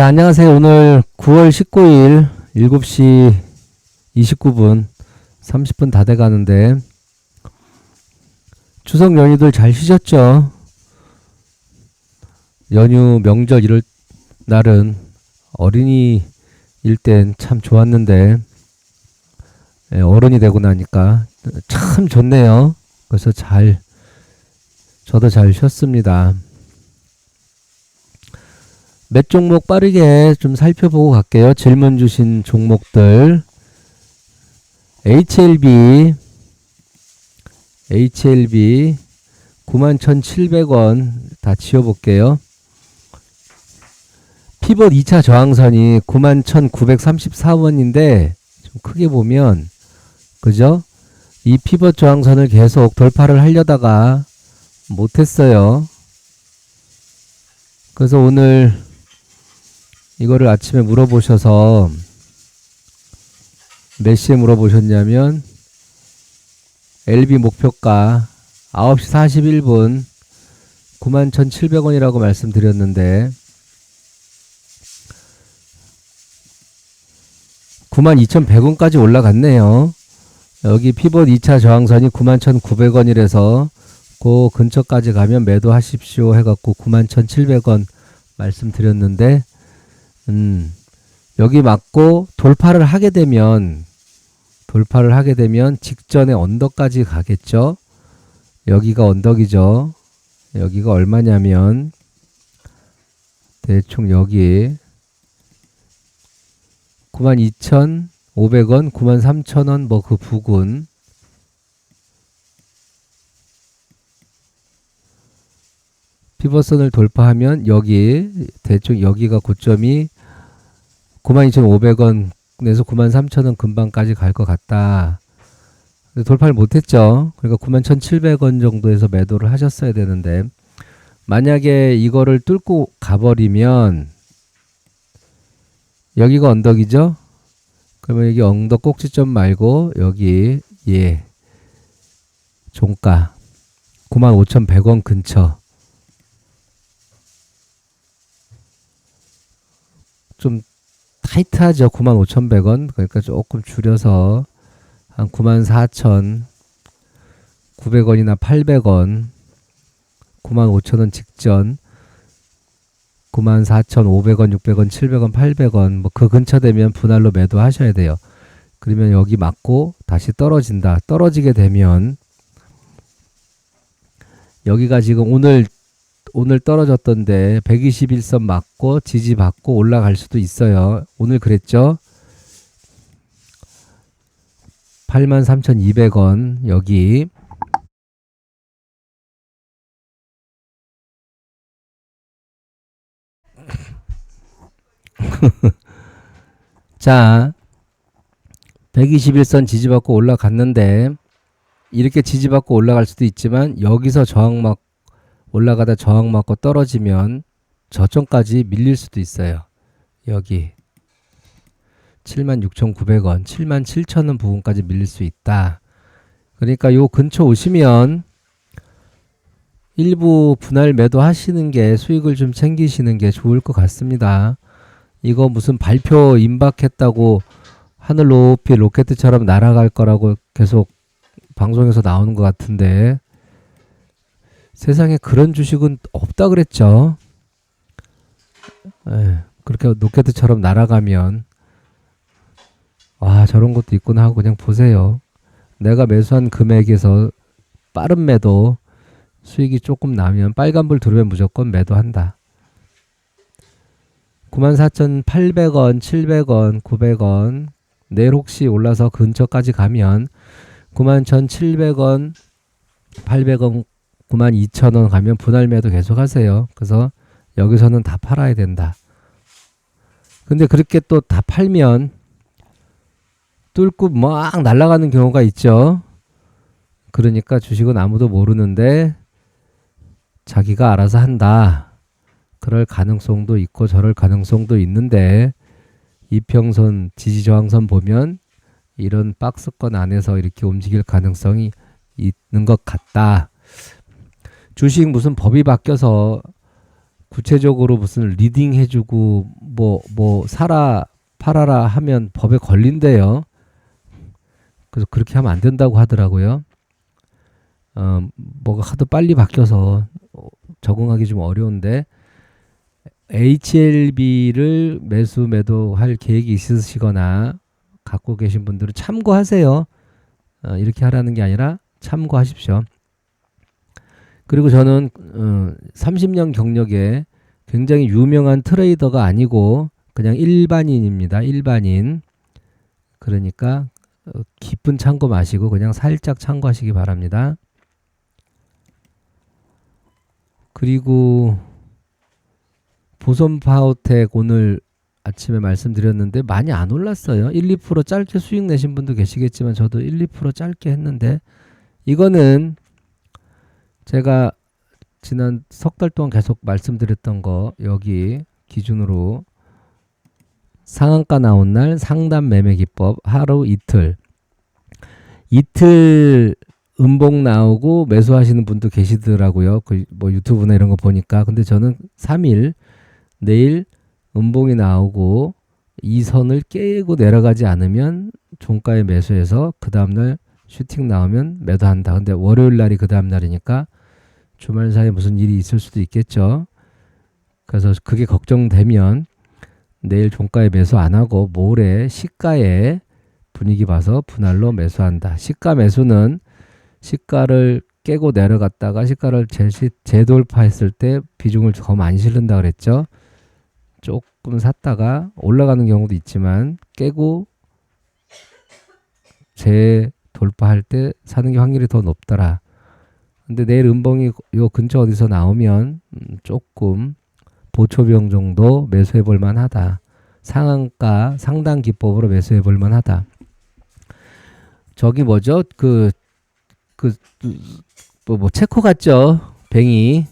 자, 안녕하세요. 오늘 9월 19일 7시 29분 30분 다 돼 가는데 추석 연휴들 잘 쉬셨죠? 연휴 명절 이럴 날은 어린이일 땐 참 좋았는데 예, 어른이 되고 나니까 참 좋네요. 그래서 잘 저도 잘 쉬었습니다. 몇 종목 빠르게 좀 살펴보고 갈게요. 질문 주신 종목들. HLB, HLB 91,700원 다 지워볼게요. 피벗 2차 저항선이 91,934원인데 좀 크게 보면 그죠? 이 피벗 저항선을 계속 돌파를 하려다가 못했어요. 그래서 오늘 이거를 아침에 물어보셔서 몇 시에 물어보셨냐면 LB 목표가 9시 41분 91,700원이라고 말씀드렸는데 92,100원까지 올라갔네요. 여기 피벗 2차 저항선이 91,900원이라서 그 근처까지 가면 매도하십시오 해갖고 91,700원 말씀드렸는데 음, 여기 맞고 돌파를 하게 되면 돌파를 하게 되면 직전에 언덕까지 가겠죠. 여기가 언덕이죠. 여기가 얼마냐면 대충 여기 92,500원, 93,000원 뭐 그 부근 피벗선을 돌파하면 여기 대충 여기가 고점이 92,500원에서 93,000원 금방까지 갈 것 같다. 돌파를 못했죠. 그러니까 91,700원 정도에서 매도를 하셨어야 되는데 만약에 이거를 뚫고 가버리면 여기가 언덕이죠. 그러면 여기 언덕 꼭지점 말고 여기 예 종가 95,100원 근처 좀 타이트하죠. 95,100원. 그러니까 조금 줄여서 한 94,900원이나 800원, 95,000원 직전, 94,500원, 600원, 700원, 800원 뭐 그 근처 되면 분할로 매도하셔야 돼요. 그러면 여기 맞고 다시 떨어진다. 떨어지게 되면 여기가 지금 오늘 오늘 떨어졌던데 121선 맞고 지지 받고 올라갈 수도 있어요. 오늘 그랬죠? 83,200원 여기 자 121선 지지받고 올라갔는데 이렇게 지지받고 올라갈 수도 있지만 여기서 저항 맞 올라가다 저항 맞고 떨어지면 저점까지 밀릴 수도 있어요. 여기 76,900원, 77,000원 부분까지 밀릴 수 있다. 그러니까 요 근처 오시면 일부 분할 매도 하시는 게 수익을 좀 챙기시는 게 좋을 것 같습니다. 이거 무슨 발표 임박했다고 하늘 높이 로켓처럼 날아갈 거라고 계속 방송에서 나오는 것 같은데 세상에 그런 주식은 없다 그랬죠. 에, 그렇게 로켓처럼 날아가면 와 저런 것도 있구나 하고 그냥 보세요. 내가 매수한 금액에서 빠른 매도 수익이 조금 나면 빨간불 들어오면 무조건 매도한다. 94,800원, 700원, 900원 내일 혹시 올라서 근처까지 가면 91,700원, 800원 92,000원 가면 분할 매도 계속 하세요. 그래서 여기서는 다 팔아야 된다. 근데 그렇게 또 다 팔면 뚫고 막 날아가는 경우가 있죠. 그러니까 주식은 아무도 모르는데 자기가 알아서 한다. 그럴 가능성도 있고 저럴 가능성도 있는데 이평선 지지 저항선 보면 이런 박스권 안에서 이렇게 움직일 가능성이 있는 것 같다. 주식 무슨 법이 바뀌어서 구체적으로 무슨 리딩 해주고 뭐뭐 사라 팔아라 하면 법에 걸린대요. 그래서 그렇게 하면 안 된다고 하더라고요. 어, 뭐가 하도 빨리 바뀌어서 어, 적응하기 좀 어려운데 HLB를 매수 매도할 계획이 있으시거나 갖고 계신 분들은 참고하세요. 어, 이렇게 하라는 게 아니라 참고하십시오. 그리고 저는 어, 30년 경력에 굉장히 유명한 트레이더가 아니고 그냥 일반인입니다. 일반인. 그러니까 어, 깊은 참고 마시고 그냥 살짝 참고하시기 바랍니다. 그리고 보선 파워텍 오늘 아침에 말씀드렸는데 많이 안 올랐어요. 1, 2% 짧게 수익 내신 분도 계시겠지만 저도 1, 2% 짧게 했는데 이거는 제가 지난 석 달 동안 계속 말씀드렸던 거 여기 기준으로 상한가 나온 날 상담 매매 기법 하루 이틀 이틀 음봉 나오고 매수하시는 분도 계시더라고요. 그 뭐 유튜브나 이런 거 보니까 근데 저는 3일 내일 음봉이 나오고 이 선을 깨고 내려가지 않으면 종가에 매수해서 그 다음날 슈팅 나오면 매도한다. 근데 월요일 날이 그 다음 날이니까 주말 사이에 무슨 일이 있을 수도 있겠죠. 그래서 그게 걱정되면 내일 종가에 매수 안 하고 모레 시가에 분위기 봐서 분할로 매수한다. 시가 매수는 시가를 깨고 내려갔다가 시가를 재시, 재돌파했을 때 비중을 더 많이 실른다 그랬죠. 조금 샀다가 올라가는 경우도 있지만 깨고 재돌파할 때 사는 게 확률이 더 높더라. 근데 내일 음봉이 요 근처 어디서 나오면 음, 조금 보초비용 정도 매수해 볼 만하다. 상한가 상당 기법으로 매수해 볼 만하다. 저기 뭐죠? 그 그 뭐 뭐 체코 같죠? 뱅이.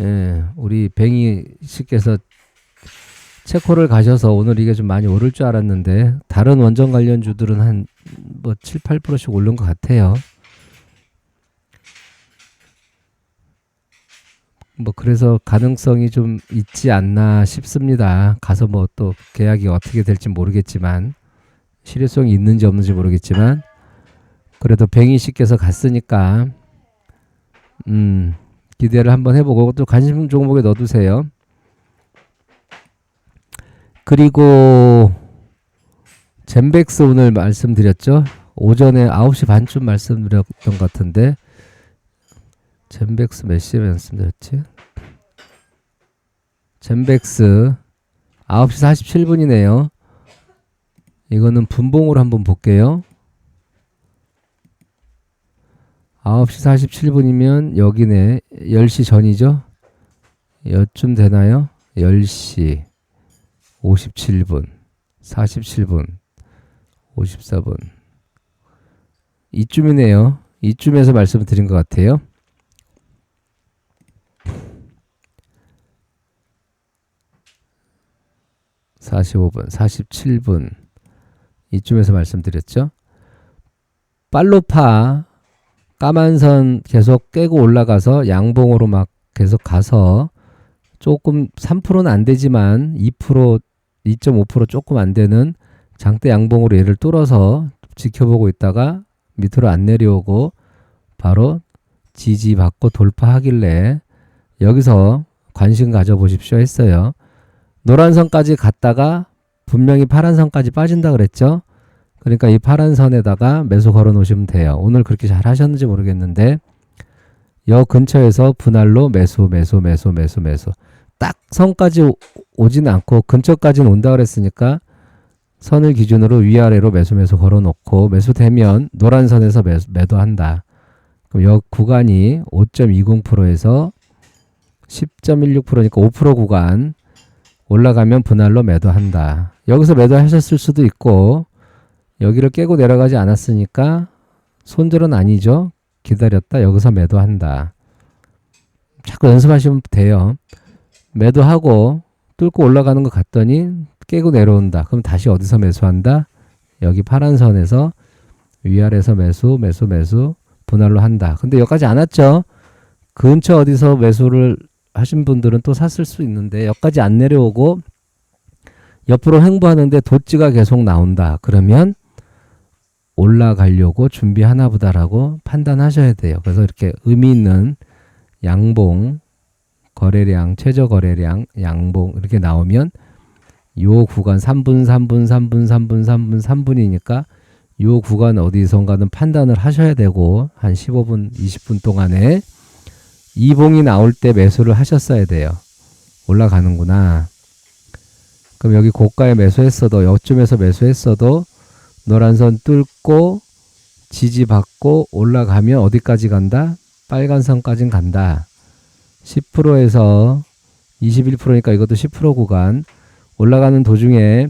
예, 우리 뱅이 씨께서 체코를 가셔서 오늘 이게 좀 많이 오를 줄 알았는데 다른 원전 관련 주들은 한 뭐 7, 8%씩 오른 것 같아요. 뭐 그래서 가능성이 좀 있지 않나 싶습니다. 가서 뭐 또 계약이 어떻게 될지 모르겠지만 실효성이 있는지 없는지 모르겠지만 그래도 뱅이 씨께서 갔으니까 음 기대를 한번 해보고 또 관심 종목에 넣어두세요. 그리고 젠백스 오늘 말씀드렸죠. 오전에 9시 반쯤 말씀드렸던 것 같은데 젠백스 몇 시에 말씀드렸지? 젠백스 9시 47분이네요. 이거는 분봉으로 한번 볼게요. 9시 47분이면 여기네. 10시 전이죠? 여쯤 되나요? 10시 57분, 47분, 54분. 이쯤이네요. 이쯤에서 말씀을 드린 것 같아요. (45분) (47분) 이쯤에서 말씀드렸죠 팔로파 까만 선 계속 깨고 올라가서 양봉으로 막 계속 가서 조금 3%는 안 되지만 2% 2.5% 조금 안 되는 장대 양봉으로 얘를 뚫어서 지켜보고 있다가 밑으로 안 내려오고 바로 지지 받고 돌파하길래 여기서 관심 가져보십시오 했어요. 노란 선까지 갔다가 분명히 파란 선까지 빠진다 그랬죠. 그러니까 이 파란 선에다가 매수 걸어 놓으시면 돼요. 오늘 그렇게 잘 하셨는지 모르겠는데 여 근처에서 분할로 매수 매수 매수 매수 매수 딱 선까지 오- 오지는 않고 근처까지는 온다 그랬으니까 선을 기준으로 위아래로 매수 매수 걸어 놓고 매수되면 노란 선에서 매수, 매도한다. 그럼 여 구간이 5.20%에서 10.16%니까 5% 구간 올라가면 분할로 매도한다. 여기서 매도하셨을 수도 있고 여기를 깨고 내려가지 않았으니까 손절은 아니죠. 기다렸다 여기서 매도한다. 자꾸 연습하시면 돼요. 매도하고 뚫고 올라가는 것 같더니 깨고 내려온다. 그럼 다시 어디서 매수한다? 여기 파란 선에서 위아래에서 매수, 매수, 매수 분할로 한다. 근데 여기까지 안 왔죠? 근처 어디서 매수를 하신 분들은 또 샀을 수 있는데 여기까지 안 내려오고 옆으로 횡보하는데 도지가 계속 나온다. 그러면 올라가려고 준비하나 보다라고 판단하셔야 돼요. 그래서 이렇게 의미 있는 양봉, 거래량, 최저 거래량, 양봉 이렇게 나오면 요 구간 3분, 3분, 3분, 3분, 3분, 3분이니까 요 구간 어디선가는 판단을 하셔야 되고 한 15분, 20분 동안에 이봉이 나올 때 매수를 하셨어야 돼요. 올라가는구나. 그럼 여기 고가에 매수했어도 여쯤에서 매수했어도 노란 선 뚫고 지지받고 올라가면 어디까지 간다? 빨간 선까진 간다. 10%에서 21%니까 이것도 10% 구간 올라가는 도중에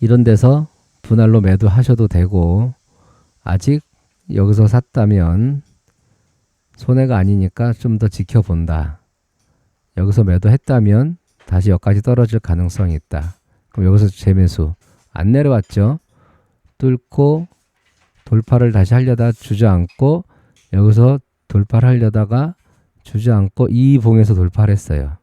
이런 데서 분할로 매도하셔도 되고 아직 여기서 샀다면 손해가 아니니까 좀 더 지켜본다. 여기서 매도했다면 다시 여기까지 떨어질 가능성이 있다. 그럼 여기서 재매수 안 내려왔죠? 뚫고 돌파를 다시 하려다 주저앉고 여기서 돌파를 하려다가 주저앉고 이 봉에서 돌파를 했어요.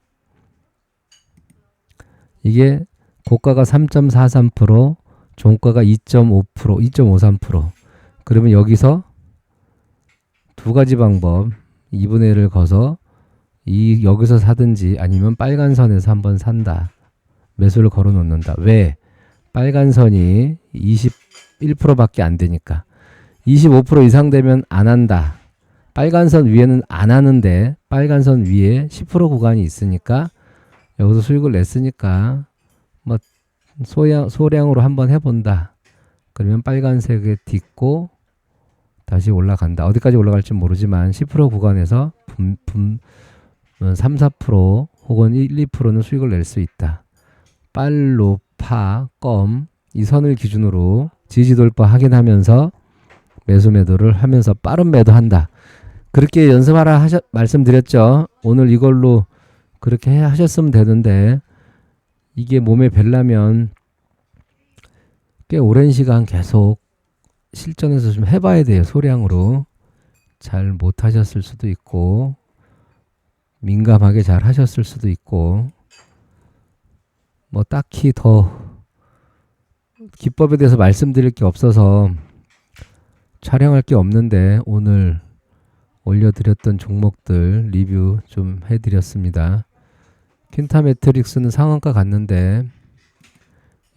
이게 고가가 3.43%, 종가가 2.5%, 2.53%. 그러면 여기서 두 가지 방법 2분의 1을 거서 이 여기서 사든지 아니면 빨간 선에서 한번 산다. 매수를 걸어 놓는다. 왜? 빨간 선이 21%밖에 안 되니까. 25% 이상 되면 안 한다. 빨간 선 위에는 안 하는데 빨간 선 위에 10% 구간이 있으니까 여기서 수익을 냈으니까 뭐 소량, 소량으로 한번 해본다. 그러면 빨간색에 딛고 다시 올라간다. 어디까지 올라갈지 모르지만 10% 구간에서 분, 분, 3, 4% 혹은 1, 2%는 수익을 낼 수 있다. 빨로, 파, 껌, 이 선을 기준으로 지지 돌파 확인하면서 매수 매도를 하면서 빠른 매도한다. 그렇게 연습하라 하셨, 말씀드렸죠. 오늘 이걸로 그렇게 해, 하셨으면 되는데 이게 몸에 벨라면 꽤 오랜 시간 계속 실전에서 좀 해봐야 돼요. 소량으로 잘 못하셨을 수도 있고 민감하게 잘 하셨을 수도 있고 뭐 딱히 더 기법에 대해서 말씀드릴 게 없어서 촬영할 게 없는데 오늘 올려드렸던 종목들 리뷰 좀 해드렸습니다. 퀸타 매트릭스는 상한가 갔는데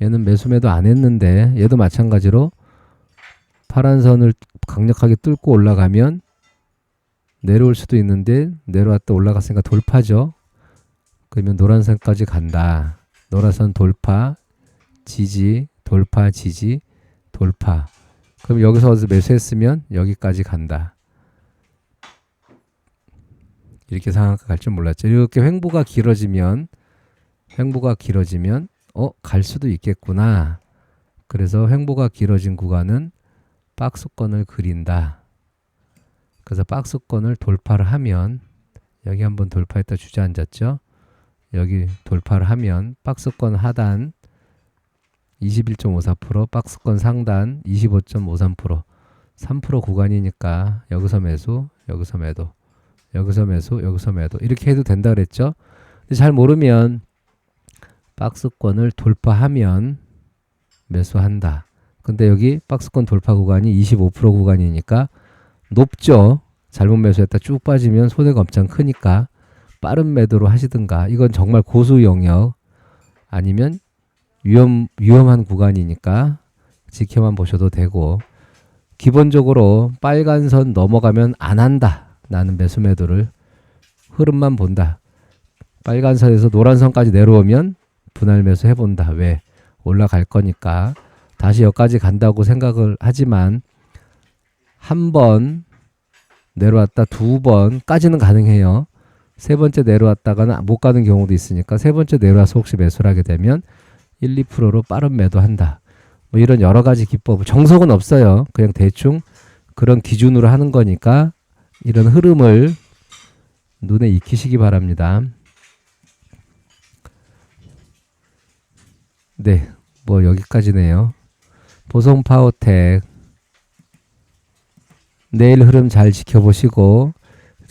얘는 매수매도 안 했는데 얘도 마찬가지로 파란 선을 강력하게 뚫고 올라가면 내려올 수도 있는데 내려왔다 올라갔으니까 돌파죠. 그러면 노란선까지 간다. 노란선 돌파, 지지, 돌파, 지지, 돌파. 그럼 여기서 어디서 매수했으면 여기까지 간다. 이렇게 갈줄 몰랐죠. 이렇게 횡보가 길어지면 횡보가 길어지면 어, 갈 수도 있겠구나. 그래서 횡보가 길어진 구간은 박스권을 그린다. 그래서 박스권을 돌파를 하면 여기 한번 돌파했다 주저앉았죠. 여기 돌파를 하면 박스권 하단 21.54%, 박스권 상단 25.53%, 3% 구간이니까 여기서 매수, 여기서 매도, 여기서 매수, 여기서 매도 이렇게 해도 된다 그랬죠. 근데 잘 모르면 박스권을 돌파하면 매수한다. 근데 여기 박스권 돌파 구간이 25% 구간이니까 높죠. 잘못 매수했다 쭉 빠지면 손해가 엄청 크니까 빠른 매도로 하시든가 이건 정말 고수 영역 아니면 위험 위험한 구간이니까 지켜만 보셔도 되고 기본적으로 빨간 선 넘어가면 안 한다. 나는 매수 매도를 흐름만 본다. 빨간 선에서 노란 선까지 내려오면 분할 매수 해본다. 왜? 올라갈 거니까 다시 여기까지 간다고 생각을 하지만 한 번 내려왔다 두 번까지는 가능해요. 세 번째 내려왔다가는 못 가는 경우도 있으니까 세 번째 내려와서 혹시 매수를 하게 되면 1, 2%로 빠른 매도한다. 뭐 이런 여러 가지 기법 정석은 없어요. 그냥 대충 그런 기준으로 하는 거니까 이런 흐름을 눈에 익히시기 바랍니다. 네, 뭐 여기까지네요. 보성 파워텍 내일 흐름 잘 지켜보시고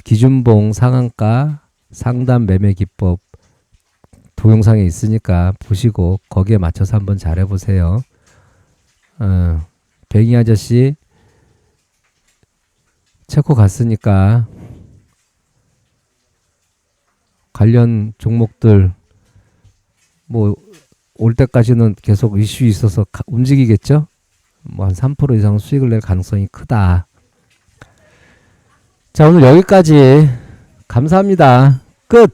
기준봉 상한가 상담 매매 기법 동영상에 있으니까 보시고 거기에 맞춰서 한번 잘 해 보세요. 어, 뱅이 아저씨 체코 갔으니까 관련 종목들 뭐 올 때까지는 계속 이슈 있어서 가- 움직이겠죠? 뭐 한 3% 이상 수익을 낼 가능성이 크다. 자, 오늘 여기까지 감사합니다. 끝.